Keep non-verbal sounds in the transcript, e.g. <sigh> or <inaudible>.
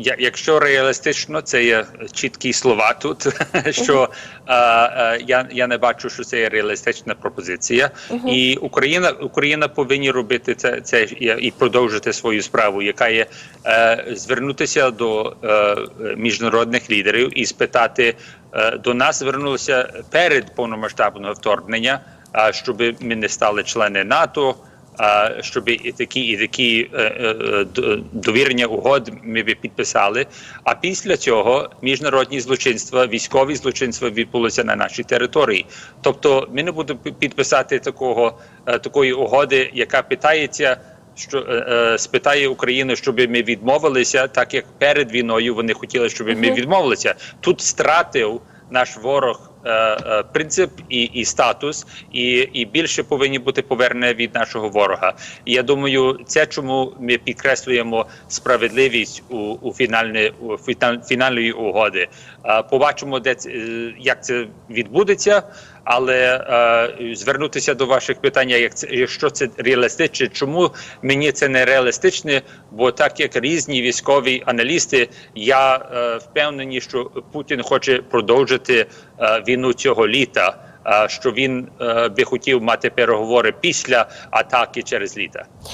я- якщо реалістично, це є чіткі слова тут. <laughs> Що я, я не бачу, що це є реалістична пропозиція, і Україна Україна повинні робити це, це і, продовжити свою справу, яка є е, звернутися до е, міжнародних лідерів і спитати е, до нас звернулися перед повномасштабного вторгнення, а щоб ми не стали члени НАТО. Щоб і такі і такі е, е, довірення угод ми би підписали. А після цього міжнародні злочинства, військові злочинства відбулися на нашій території. Тобто, ми не будемо підписати такого е, такої угоди, яка питається. Що е, спитає Україну, щоб ми відмовилися, так як перед війною вони хотіли, щоб ми відмовилися. Тут стратив наш ворог е, е, принцип і, і статус, і, і більше повинні бути повернені від нашого ворога. Я думаю, це чому ми підкреслюємо справедливість у, у фінальні у фіна- фінальної угоди. Е, побачимо, де це, як це відбудеться. Але е, звернутися до ваших питань, як це, якщо це реалістичне, чому мені це не реалістичне? Бо так як різні військові аналісти, я е, впевнений, що Путін хоче продовжити е, війну цього літа. е, Що він е, би хотів мати переговори після атаки через літа.